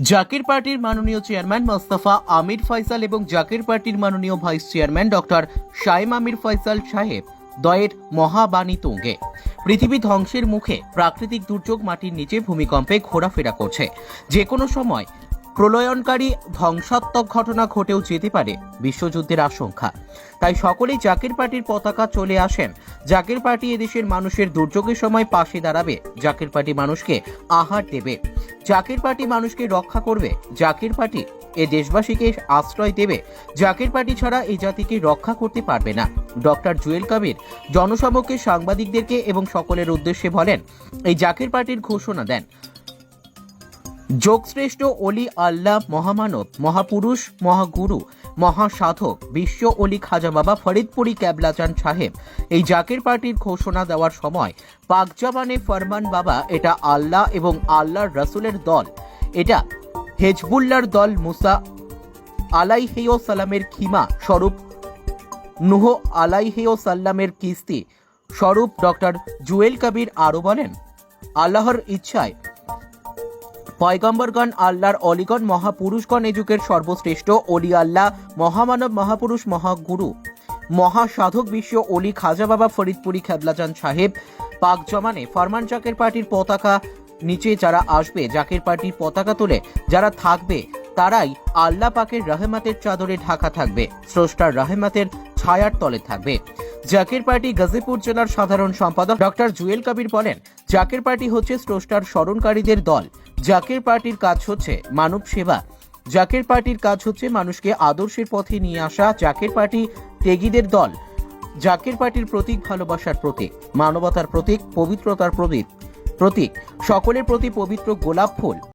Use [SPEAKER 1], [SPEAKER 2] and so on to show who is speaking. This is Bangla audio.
[SPEAKER 1] জাকির পার্টির মাননীয় চেয়ারম্যান মোস্তফা আমির ফয়সাল এবং জাকির পার্টির মাননীয় vice chairman doctor Shaim Amir Faisal Saheb, দয়ের মহাবাণী তুঙ্গে। পৃথিবী ধ্বংসের মুখে প্রাকৃতিক দুর্যোগ মাটির নিচে ভূমিকম্পে ঘোরাফেরা করছে। যে কোনো সময় প্রলয়নকারী ধ্বংসাত্মক ঘটনা ঘটেও যেতে পারে বিশ্বযুদ্ধের আশঙ্কা। তাই সকলেই জাকির পার্টির পতাকা চলে আসেন। জাকির পার্টি এদেশের মানুষের দুর্যোগের সময় পাশে দাঁড়াবে। জাকির পার্টি মানুষকে আহার দেবে। জাকির পার্টি মানুষকে রক্ষা করবে। জাকির পার্টি এ দেশবাসীকে আশ্রয় দেবে। জাকির পার্টি ছাড়া এই জাতিকে রক্ষা করতে পারবে না। ডক্টর জুয়েল কবির জনসমক্ষে সাংবাদিকদেরকে এবং সকলের উদ্দেশ্যে বলেন, এই জাকির পার্টির ঘোষণা দেন। যোগশ্রেষ্ঠ অলি আল্লাহ মহামানব, মহাপুরুষ, মহাগুরু মহাসাধক বিশ্ব অলি খাজা বাবা ফরিদপুরি ক্যাবলাচান সাহেব। এই জাকির পার্টির ঘোষণা দেওয়ার সময় পাকজাবানে ফরমান বাবা এটা আল্লাহ এবং আল্লাহর রসুলের দল। এটা হেজবুল্লার দল মুসা আলাইহেও সালামের খিমা স্বরূপ, নুহ আলাইহেও সাল্লামের কিস্তি স্বরূপ ডক্টর জুয়েল কবির আরও বলেন, আল্লাহর ইচ্ছায় পয়গম্বরগণ আল্লাহর অলিগণ মহাপুরুষগণ এ যুগের সর্বশ্রেষ্ঠ অলি আল্লাহ, মহামানব মহাপুরুষ মহাগুরু। মহাসাধক বিশ্ব অলি খাজা বাবা ফরিদপুরি খেবলাজান সাহেব, পাক জমানে ফরমান জাকের পার্টির পতাকা নিচে যারা আসবে, জাকের পার্টির পতাকা তুলে যারা থাকবে, তারাই আল্লাহ পাকের রহমাতের চাদরে ঢাকা থাকবে, স্রষ্টার রহমাতের ছায়ার তলে থাকবে। জাকির পার্টি গাজীপুর জেলার সাধারণ সম্পাদক ডক্টর জুয়েল কবির বলেন জাকির পার্টি হচ্ছে স্রষ্টার স্মরণকারীদের দল। জাকের পার্টির কাজ হচ্ছে মানব সেবা। জাকের পার্টির কাজ হচ্ছে মানুষকে আদর্শের পথে নিয়ে আসা জাকের পার্টি ত্যাগীদের দল। জাকের পার্টির প্রতীক ভালোবাসার প্রতীক, মানবতার প্রতীক, পবিত্রতার প্রতীক। প্রতীক, সকলের প্রতি পবিত্র গোলাপ ফুল।